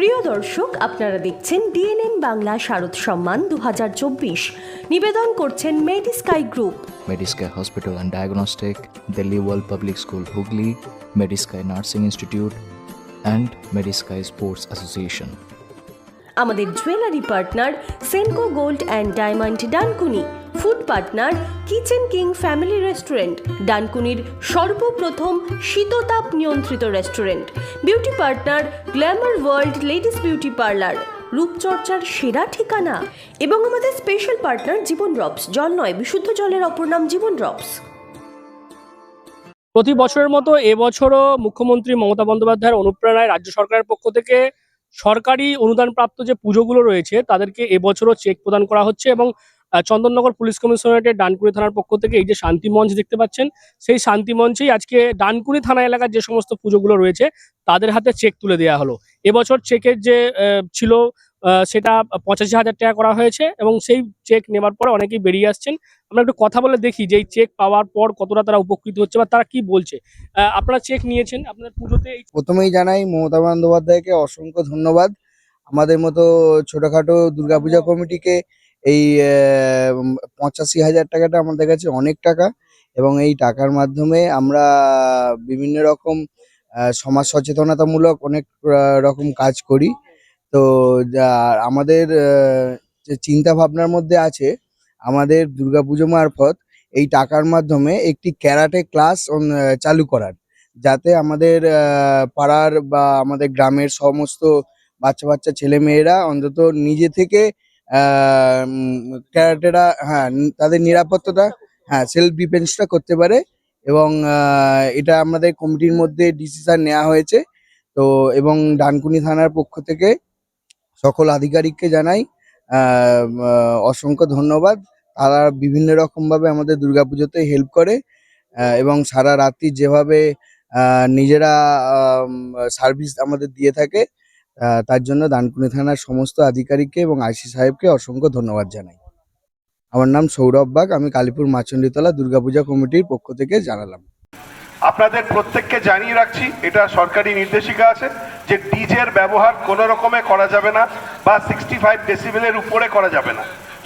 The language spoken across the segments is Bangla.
প্রিয় দর্শক, আপনারা দেখছেন ডিএনএন বাংলা শারদ সম্মান দু হাজার চব্বিশ। নিবেদন করছেন Medisky group Medisky hospital and diagnostic Delhi world public school Hooghly Medisky nursing institute and Medisky sports association আমাদের jewellery partner Senco gold and diamond Dankuni food partner kitchen king family restaurant ডানকুনির সর্বপ্রথম শীততাপ নিয়ন্ত্রিত restaurant beauty partner glamour world ladies beauty parlour রূপচর্চার সেরা ঠিকানা এবং আমাদের স্পেশাল পার্টনার জীবন ড্রপস জল নয়, বিশুদ্ধ জলের অপর নাম জীবন ড্রপস প্রতি বছরের মতো এবছরও মুখ্যমন্ত্রী মমতা বন্দ্যোপাধ্যায়ের অনুপ্রেরণায় রাজ্য সরকারের পক্ষ থেকে সরকারি অনুদানপ্রাপ্ত যে পুজোগুলো রয়েছে, তাদেরকে এবছরও চেক প্রদান করা হচ্ছে এবং চন্দননগর পুলিশ কমিশনারেটের ডানকুনি থানার পক্ষ থেকে এই যে শান্তি মঞ্চ দেখতে পাচ্ছেন, সেই শান্তি মঞ্চেই আজকে ডানকুনি থানা এলাকার যে সমস্ত পুজোগুলো রয়েছে, তাদের হাতে চেক তুলে দেওয়া হলো। এবছর চেকের যে ছিল সেটা পঁচাশি হাজার টাকা করা হয়েছে এবং সেই চেক নেবার পরে অনেকেই বেরিয়ে আসছেন। আমরা একটু কথা বলে দেখি যে এই চেক পাওয়ার পর কতটা তারা উপকৃত হচ্ছে বা তারা কি বলছে। আপনারা চেক নিয়েছেন, আপনার পুজোতে প্রথমেই জানাই মমতা বন্দ্যোপাধ্যায়কে অসংখ্য ধন্যবাদ। আমাদের মতো ছোটখাটো দুর্গাপূজা কমিটিকে এই পঁচাশি হাজার টাকাটা আমাদের কাছে অনেক টাকা এবং এই টাকার মাধ্যমে আমরা বিভিন্ন রকম সমাজ সচেতনতামূলক অনেক রকম কাজ করি। তো যা, আমাদের যে চিন্তা ভাবনার মধ্যে আছে, আমাদের দুর্গাপুজো মারফত এই টাকার মাধ্যমে একটি ক্যারাটে ক্লাস চালু করার। যাতে আমাদের পাড়ার বা আমাদের গ্রামের সমস্ত বাচ্চা বাচ্চা ছেলে মেয়েরা অন্তত নিজে থেকে ক্যারাটেরা হ্যাঁ তাদের নিরাপত্তাটা হ্যাঁ সেলফ ডিফেন্সটা করতে পারে এবং এটা আমাদের কমিটির মধ্যে ডিসিশন নেওয়া হয়েছে। তো, এবং ডানকুনি থানার পক্ষ থেকে সকল আধিকারিককে জানাই অসংখ্য ধন্যবাদ। তারা বিভিন্ন রকমভাবে আমাদের দুর্গাপুজোতে হেল্প করে এবং সারা রাত্রি যেভাবে নিজেরা সার্ভিস আমাদের দিয়ে থাকে তার জন্য দানকুনি থানার সমস্ত আধিকারিককে এবং আইসি সাহেবকে অসংখ্য ধন্যবাদ জানাই। আমার নাম সৌরভ বাগ, আমি কালীপুর মাচন্ডিতলা দুর্গাপূজা কমিটির পক্ষ থেকে জানালাম। আপনাদের প্রত্যেককে জানিয়ে রাখছি, এটা সরকারি নির্দেশিকা আছে। যে ডিজের ব্যবহার কোনো রকমে করা যাবে না বা সিক্সটি ফাইভ ডেসিবেলের উপরে করা যাবে না।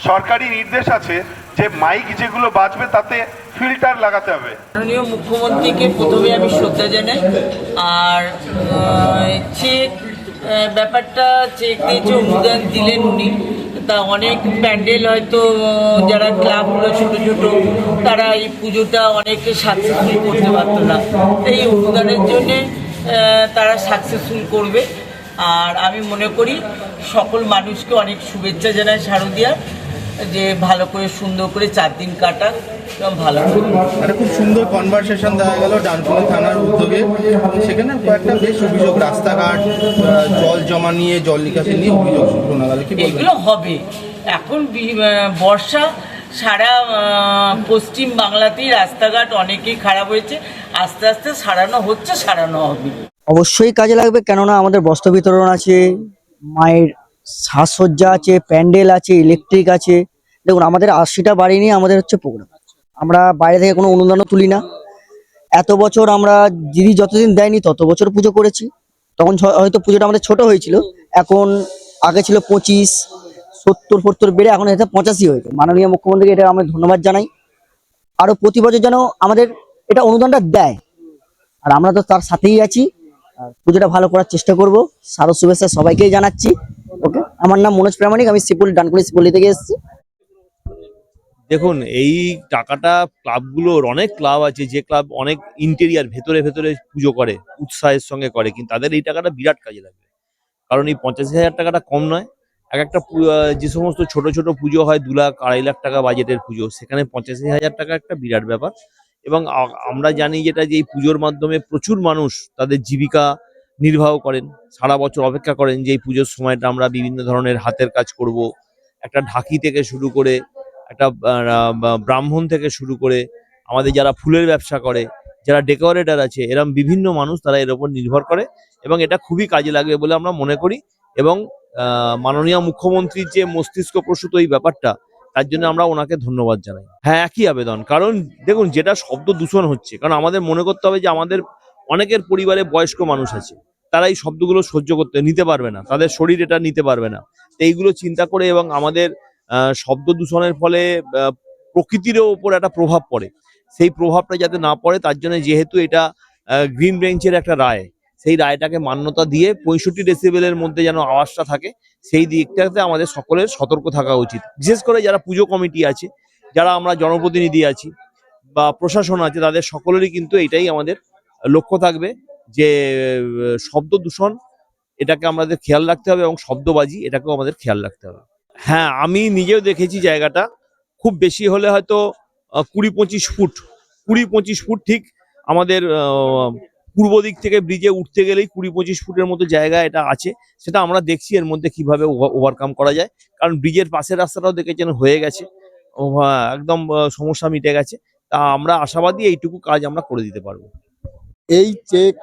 সরকারি নির্দেশ আছে যে মাইক যেগুলো বাজবে তাতে ফিল্টার লাগাতে হবে। মাননীয় মুখ্যমন্ত্রীকে প্রথমে আমি শ্রদ্ধা জানাই। আর চেক ব্যাপারটা চেক দিয়েছে অনুদান দিলেন উনি, তা অনেক প্যান্ডেল হয়তো যারা ক্লাবগুলো ছোটো ছোটো, তারা এই পুজোটা অনেক সাকসেসফুল করতে পারতো না। এই অনুদানের জন্যে তারা সাকসেসফুল করবে। আর আমি মনে করি সকল মানুষকে অনেক শুভেচ্ছা জানাই শারদিয়ার যে ভালো করে সুন্দর করে চার দিন কাটাক এবং ভালো করে একটা খুব সুন্দর কনভারসেশন দেখা গেল ডানকুনি থানার উদ্যোগে। সেখানে কয়েকটা বেশ অভিযোগ রাস্তাঘাট জল জমা নিয়ে জল নিকাশি নিয়ে অভিযোগ শোনা গেল। কি এগুলো হবে। এখন বর্ষা সারা পশ্চিম বাংলাতেই রাস্তাঘাট অনেকেই খারাপ হয়েছে। আস্তে আস্তে সারানো হচ্ছে, সারানো হবে। অবশ্যই কাজে লাগবে, কেননা আমাদের বস্ত্র বিতরণ আছে, মায়ের সাজসজ্জা আছে, প্যান্ডেল আছে, ইলেকট্রিক আছে। দেখুন, আমাদের আশিটা বাড়ি নিয়ে আমাদের হচ্ছে প্রোগ্রাম। আমরা বাইরে থেকে কোনো অনুদানও তুলি না। এত বছর আমরা দিদি যতদিন দেয়নি, তত বছর পুজো করেছি। তখন হয়তো পুজোটা আমাদের ছোট হয়েছিল। এখন আগে ছিল পঁচিশ সত্তর ফত্তর বেড়ে এখন এটা পঁচাশি হয়েছে। মাননীয় মুখ্যমন্ত্রীকে এটা আমি ধন্যবাদ জানাই। আরও প্রতি বছর যেন আমাদের এটা অনুদানটা দেয়। আর আমরা তো তার সাথেই আছি। পুজোটা ভালো করার চেষ্টা করব। সারো শুভেচ্ছা সবাইকেই জানাচ্ছি। ওকে? আমার নাম মনোজ প্রামাণিক। আমি শিপুল ডানকুনি শিপুলি থেকে এসেছি। দেখুন, এই টাকাটা ক্লাবগুলোর অনেক ক্লাব আছে, যে ক্লাব অনেক ইন্টেরিয়ার ভেতরে ভেতরে পুজো করে, উৎসাহের সঙ্গে করে, কিন্তু তাদের এই টাকাটা বিরাট কাজে লাগবে। কারণ এই পঁচাশি হাজার টাকাটা কম নয়। এক একটা যে সমস্ত ছোট ছোট পুজো হয়, দু লাখ, আড়াই লাখ টাকা বাজেটের পুজো। সেখানে পঁচাশি হাজার টাকা একটা বিরাট ব্যাপার। এবং আমরা জানি যেটা যে এই পুজোর মাধ্যমে প্রচুর মানুষ তাদের জীবিকা নির্বাহ করেন। সারা বছর অপেক্ষা করেন যে এই পুজোর সময়টা আমরা বিভিন্ন ধরনের হাতের কাজ করব। একটা ঢাকি থেকে শুরু করে, একটা ব্রাহ্মণ থেকে শুরু করে, আমাদের যারা ফুলের ব্যবসা করে, যারা ডেকোরেটর আছে, এরম বিভিন্ন মানুষ তারা এর উপর নির্ভর করে। এবং এটা খুবই কাজে লাগবে বলে আমরা মনে করি। এবং মাননীয় মুখ্যমন্ত্রীর যে মস্তিষ্ক প্রসূত এই ব্যাপারটা, তার জন্য আমরা ওনাকে ধন্যবাদ জানাই। হ্যাঁ একই আবেদন। কারণ দেখুন, যেটা শব্দ দূষণ হচ্ছে, কারণ আমাদের মনে করতে হবে যে আমাদের অনেকের পরিবারে বয়স্ক মানুষ আছে, তারা এই শব্দগুলো সহ্য করতে, নিতে পারবে না, তাদের শরীর এটা নিতে পারবে না। এইগুলো চিন্তা করে এবং আমাদের শব্দ দূষণের ফলে প্রকৃতিরও ওপর একটা প্রভাব পড়ে। সেই প্রভাবটা যাতে না পড়ে, তার জন্য যেহেতু এটা গ্রিন বেঞ্চের একটা রায় সেই রায়টাকে মান্যতা দিয়ে পঁয়ষট্টি ডেসিবেলের মধ্যে যেন আওয়াজটা থাকে, সেই দিকটাতে আমাদের সকলের সতর্ক থাকা উচিত। বিশেষ করে যারা পুজো কমিটি আছে, যারা আমরা জনপ্রতিনিধি আছি বা প্রশাসন আছে, তাদের সকলেরই কিন্তু এটাই আমাদের লক্ষ্য থাকবে যে শব্দ দূষণ এটাকে আমাদের খেয়াল রাখতে হবে এবং শব্দবাজি এটাকেও আমাদের খেয়াল রাখতে হবে। হ্যাঁ আমি নিজেও দেখেছি জায়গাটা, খুব বেশি হলে হয়তো কুড়ি পঁচিশ ফুট, কুড়ি পঁচিশ ফুট ঠিক আমাদের পূর্ব দিক থেকে ব্রিজে উঠতে গেলেই কুড়ি পঁচিশ ফুটের মতো জায়গা এটা আছে। সেটা আমরা দেখছি এর মধ্যে কীভাবে ওভারকাম করা যায়। কারণ ব্রিজের পাশের রাস্তাটাও দেখেছেন হয়ে গেছে। হ্যাঁ, একদম সমস্যা মিটে গেছে। তা আমরা আশাবাদী এইটুকু কাজ আমরা করে দিতে পারব। এই চেক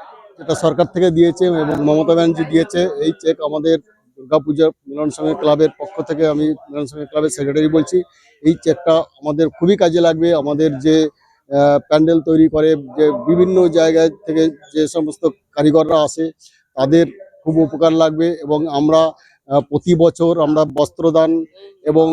এটা সরকার থেকে দিয়েছে এবং মমতা ব্যানার্জি দিয়েছে এই চেক আমাদের দুর্গাপূজা মিলন সঙ্গে ক্লাবের পক্ষ থেকে আমি মিলন সঙ্গে ক্লাবের সেক্রেটারি বলছি এই চেকটা আমাদের খুবই কাজে লাগবে। আমাদের যে প্যান্ডেল তৈরি করে, যে বিভিন্ন জায়গায় থেকে যে সমস্ত কারিগররা আসে, তাদের খুব উপকার লাগবে এবং আমরা প্রতি বছর আমরা বস্ত্রদান এবং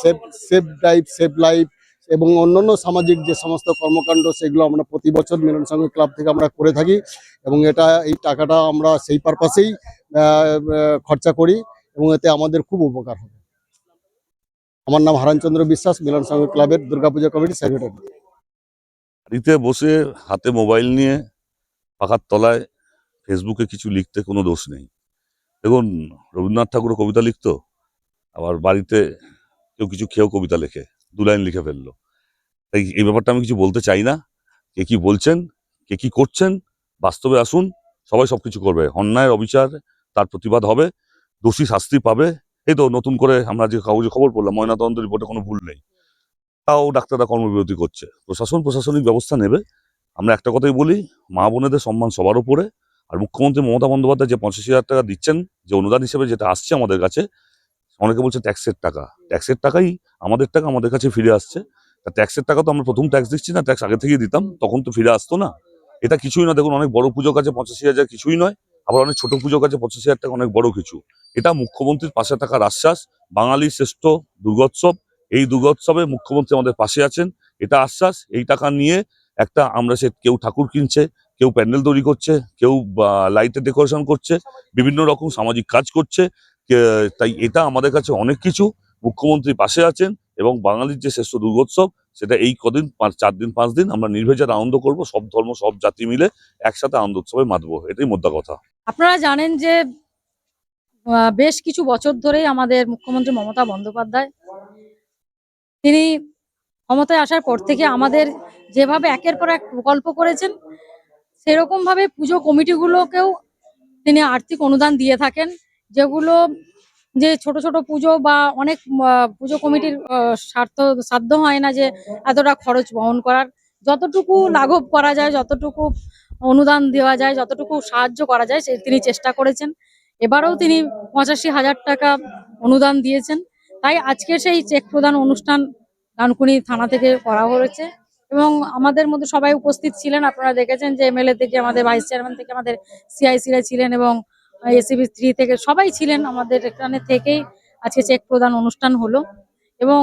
save save life save life এবং অন্যান্য সামাজিক যে সমস্ত কর্মকাণ্ড, সেগুলো আমরা প্রতি বছর মিলন সংঘ ক্লাব থেকে আমরা করে থাকি এবং এটা, এই টাকাটা আমরা সেই পারপাসেই খরচা করি এবং এতে আমাদের খুব উপকার হবে। আমার নাম হারানচন্দ্র বিশ্বাস, মিলন সংঘ ক্লাবের দুর্গাপূজা কমিটি সেক্রেটারি বাড়িতে বসে, হাতে মোবাইল নিয়ে, পাখার তলায়, ফেসবুকে কিছু লিখতে কোনো দোষ নেই। দেখুন, রবীন্দ্রনাথ ঠাকুর কবিতা লিখতো, আবার বাড়িতে কেউ কিছু খেয়েও কবিতা লেখে, দু লাইন লিখে ফেলল। তাই এই ব্যাপারটা আমি কিছু বলতে চাই না। কে কি বলছেন, কে কি করছেন, বাস্তবে আসুন, সবাই সব কিছু করবে। অন্যায়ের অবিচার, তার প্রতিবাদ হবে, দোষী শাস্তি পাবে এই তো নতুন করে আমরা যে কাগজে খবর পড়লাম ময়নাতদন্ত রিপোর্টে কোনো ভুল নেই। তাও ডাক্তাররা কর্মবিরতি করছে। প্রশাসন প্রশাসনিক ব্যবস্থা নেবে। আমরা একটা কথাই বলি, মা বোনেদের সম্মান সবার উপরে। আর মুখ্যমন্ত্রী মমতা বন্দ্যোপাধ্যায় যে পঁচাশি হাজার টাকা দিচ্ছেন, যে অনুদান হিসেবে যেটা আসছে আমাদের কাছে, অনেকে বলছে ট্যাক্সের টাকা। ট্যাক্সের টাকাই আমাদের টাকা আমাদের কাছে ফিরে আসছে। তা ট্যাক্সের টাকা তো আমরা প্রথম ট্যাক্স দিচ্ছি না, ট্যাক্স আগে থেকেই দিতাম, তখন তো ফিরে আসতো না। এটা কিছুই না, দেখুন অনেক বড় পুজো কাছে পঁচাশি হাজার কিছুই নয়। আবার অনেক ছোট পুজো কাছে পঁচিশ হাজার টাকা অনেক বড় কিছু। এটা মুখ্যমন্ত্রীর পাশে থাকার আশ্বাস বাঙালির শ্রেষ্ঠ দুর্গোৎসব। এই দুর্গোৎসবে মুখ্যমন্ত্রী আমাদের পাশে আছেন। এটা আশ্বাস, এই টাকা নিয়ে একটা আমরা সে কেউ ঠাকুর কিনছে, কেউ প্যান্ডেল তৈরি করছে, কেউ লাইটের ডেকোরেশন করছে, বিভিন্ন রকম সামাজিক কাজ করছে। তাই এটা আমাদের কাছে অনেক কিছু। মুখ্যমন্ত্রী পাশে আছেন এবং বাঙালির যে শ্রেষ্ঠ দুর্গোৎসব, সেটা এই কদিন পাঁচ, চার দিন, পাঁচ দিন আমরা নির্ভেজার আনন্দ করব। সব ধর্ম, সব জাতি মিলে একসাথে আনন্দ উৎসবে মাতবো এটাই মোদ্দা কথা। আপনারা জানেন যে বেশ কিছু বছর ধরেই আমাদের মুখ্যমন্ত্রী মমতা বন্দ্যোপাধ্যায়, তিনি ক্ষমতায় আসার পর থেকে আমাদের যেভাবে একের পর এক প্রকল্প করেছেন, সেরকমভাবে পুজো কমিটিগুলোকেও তিনি আর্থিক অনুদান দিয়ে থাকেন, যেগুলো যে ছোট ছোট পুজো বা অনেক পুজো কমিটির স্বার্থ, সাধ্য হয় না যে এতটা খরচ বহন করার। যতটুকু লাঘব করা যায়, যতটুকু অনুদান দেওয়া যায়, যতটুকু সাহায্য করা যায়, সে তিনি চেষ্টা করেছেন। এবারেও তিনি পঁচাশি হাজার টাকা অনুদান দিয়েছেন। তাই আজকে সেই চেক প্রদান অনুষ্ঠান ডানকুনি থানা থেকে করা হয়েছে এবং আমাদের মধ্যে সবাই উপস্থিত ছিলেন। আপনারা দেখেছেন যে এমএলএ থেকে আমাদের ভাইস চেয়ারম্যান থেকে আমাদের সিআইসিরা ছিলেন এবং এসিবি থ্রি থেকে সবাই ছিলেন। আমাদের এখানে থেকেই আজকে চেক প্রদান অনুষ্ঠান হলো। এবং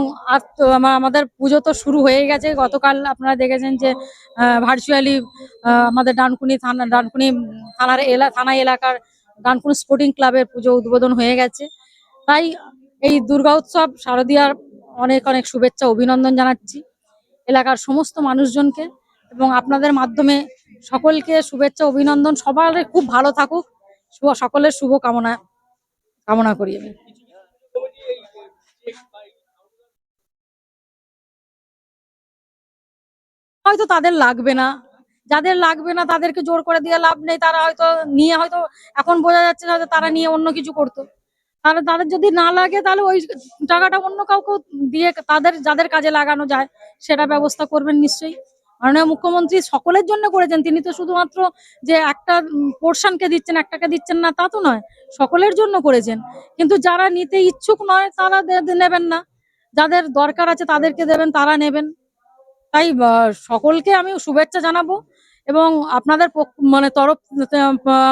আমাদের পুজো তো শুরু হয়ে গেছে। গতকাল আপনারা দেখেছেন যে ভার্চুয়ালি আমাদের ডানকুনি থানা, ডানকুনি থানার এলা, থানা এলাকার ডানকুনি স্পোর্টিং ক্লাবের পুজো উদ্বোধন হয়ে গেছে। তাই এই দুর্গা উৎসব শারদীয়ার অনেক অনেক শুভেচ্ছা, অভিনন্দন জানাচ্ছি এলাকার সমস্ত মানুষজনকে এবং আপনাদের মাধ্যমে সকলকে শুভেচ্ছা, অভিনন্দন। সবার খুব ভালো থাকুক। সকলের শুভ কামনা কামনা করি আমি। হয়তো তাদের লাগবে না। যাদের লাগবে না, তাদেরকে জোর করে দিয়ে লাভ নেই। তারা হয়তো নিয়ে হয়তো এখন বোঝা যাচ্ছে না তারা নিয়ে অন্য কিছু করতো। তাহলে তাদের যদি না লাগে, তাহলে ওই টাকাটা অন্য কাউকে দিয়ে তাদের, যাদের কাজে লাগানো যায়, সেটা ব্যবস্থা করবেন নিশ্চয়ই। মাননীয় মুখ্যমন্ত্রী সকলের জন্য করেছেন। তিনি তো শুধুমাত্র যে একটা পোর্শনকে দিচ্ছেন, একটাকে দিচ্ছেন না, তা তো নয়। সকলের জন্য করেছেন। কিন্তু যারা নিতে ইচ্ছুক নয়, তারা নেবেন না। যাদের দরকার আছে, তাদেরকে দেবেন, তারা নেবেন। তাই সকলকে আমি শুভেচ্ছা জানাব এবং আপনাদের মানে তরফ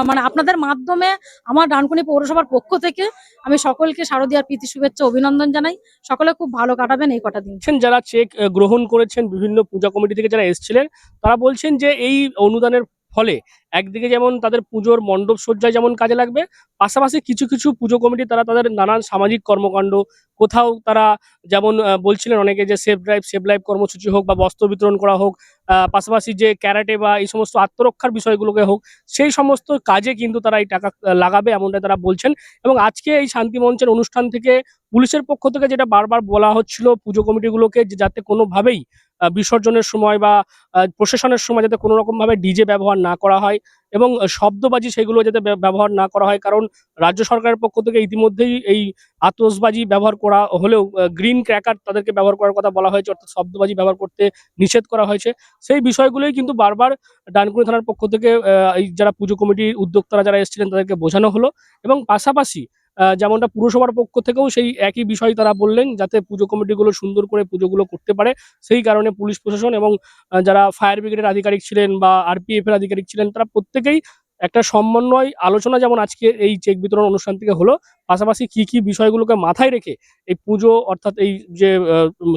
মানে আপনাদের মাধ্যমে আমার ডানকুনি পৌরসভার পক্ষ থেকে আমি সকলকে শারদীয়ার প্রীতি শুভেচ্ছা, অভিনন্দন জানাই। সকলে খুব ভালো কাটাবেন এই কটা দিন। যারা চেক গ্রহণ করেছেন বিভিন্ন পূজা কমিটি থেকে যারা এসেছিলেন, তারা বলছেন যে এই অনুদানের ফলে একদিকে যেমন তাদের পুজোর মণ্ডপ সজ্জায় যেমন কাজে লাগবে, পাশাপাশি কিছু কিছু পুজো কমিটি তারা তাদের নানান সামাজিক কর্মকাণ্ড, কোথাও তারা যেমন বলছিলেন অনেকে যে সেফ ড্রাইভ সেভ লাইফ কর্মসূচি হোক বা বস্ত্র বিতরণ করা হোক পাশাপাশি যে ক্যারাটে বা এই সমস্ত আত্মরক্ষার বিষয়গুলোকে হোক, সেই সমস্ত কাজে কিন্তু তারা এই টাকা লাগাবে এমনটা তারা বলছেন। এবং আজকে এই শান্তি মঞ্চের অনুষ্ঠান থেকে পুলিশের পক্ষ থেকে যেটা বারবার বলা হচ্ছিল পুজো কমিটিগুলোকে যাতে কোনোভাবেই বিসর্জনের সময় বা প্রশাসনের সময় যাতে কোনো রকম ভাবে ডিজে ব্যবহার না করা হয় এবং শব্দবাজি সেগুলো যাতে ব্যবহার না করা হয়। কারণ রাজ্য সরকারের পক্ষ থেকে ইতিমধ্যেই এই আতসবাজি ব্যবহার করা হলেও গ্রিন ক্র্যাকার তাদেরকে ব্যবহার করার কথা বলা হয়েছে, অর্থাৎ শব্দবাজি ব্যবহার করতে নিষেধ করা হয়েছে। সেই বিষয়গুলোই কিন্তু বারবার ডানকুনি থানার পক্ষ থেকে এই যারা পুজো কমিটির উদ্যোক্তারা, যারা এসেছিলেন তাদেরকে বোঝানো হলো। এবং পাশাপাশি যেমনটা পুরসভার পক্ষ থেকেও সেই একই বিষয় তারা বললেন, যাতে পুজো কমিটিগুলো সুন্দর করে পুজোগুলো করতে পারে। সেই কারণে পুলিশ প্রশাসন এবং যারা ফায়ার ব্রিগেডের আধিকারিক ছিলেন বা আরপিএফ এর আধিকারিক ছিলেন, তারা প্রত্যেকেই একটা সমন্বয় আলোচনা যেমন আজকে এই চেক বিতরণ অনুষ্ঠান থেকে হলো পাশাপাশি কি কি বিষয়গুলোকে মাথায় রেখে এই পুজো অর্থাৎ এই যে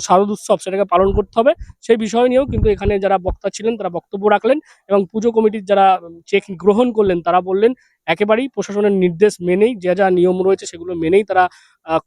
শারদ উৎসব সেটাকে পালন করতে হবে, সেই বিষয় নিয়েও কিন্তু এখানে যারা বক্তা ছিলেন, তারা বক্তব্য রাখলেন এবং পুজো কমিটির যারা চেক গ্রহণ করলেন, তারা বললেন একেবারেই প্রশাসনের নির্দেশ মেনেই যা যা নিয়ম রয়েছে সেগুলো মেনেই তারা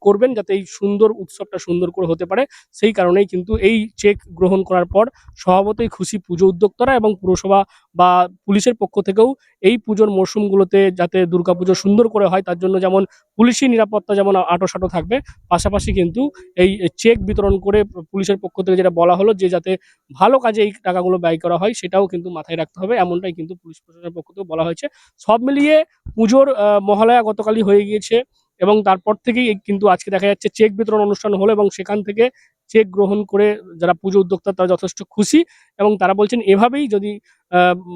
করবেন যাতে এই সুন্দর উৎসবটা সুন্দর করে হতে পারে। সেই কারণেই কিন্তু এই চেক গ্রহণ করার পর স্বভাবতই খুশি পুজো উদ্যোক্তারা এবং পুরসভা বা পুলিশের পক্ষ থেকেও এই পুজোর মরশুমগুলোতে যাতে দুর্গাপুজো সুন্দর করে হয়, তার জন্য যেমন পুলিশি নিরাপত্তা যেমন আটোসাটো থাকবে, পাশাপাশি কিন্তু এই চেক বিতরণ করে পুলিশের পক্ষ থেকে যেটা বলা হলো যে যাতে ভালো কাজে এই টাকাগুলো ব্যয় করা হয় সেটাও কিন্তু মাথায় রাখতে হবে, এমনটাই কিন্তু পুলিশ প্রশাসনের পক্ষ থেকে বলা হয়েছে। সব মিলিয়ে পুজোর মহালয়া গতকালই হয়ে গিয়েছে এবং তারপর থেকেই কিন্তু আজকে দেখা যাচ্ছে চেক বিতরণ অনুষ্ঠান হলো এবং সেখান থেকে চেক গ্রহণ করে যারা পুজো উদ্যোক্তা তারা যথেষ্ট খুশি এবং তারা বলছেন এভাবেই যদি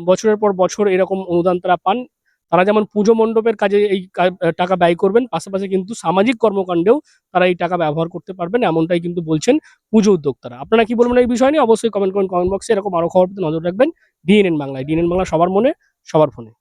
বছরের পর বছর এরকম অনুদান তারা পান তারা যেমন পুজো মণ্ডপের কাজে এই টাকা ব্যয় করবেন, পাশাপাশি কিন্তু সামাজিক কর্মকাণ্ডেও তারা এই টাকা ব্যবহার করতে পারবেন, এমনটাই কিন্তু বলছেন পুজো উদ্যোক্তারা। আপনারা কি বলবেন এই বিষয় নিয়ে? অবশ্যই কমেন্ট করেন কমেন্ট বক্সে এরকম আরও খবর নজর রাখবেন। ডিএনএন বাংলায়। ডিএনএন বাংলা সবার মনে, সবার ফোনে।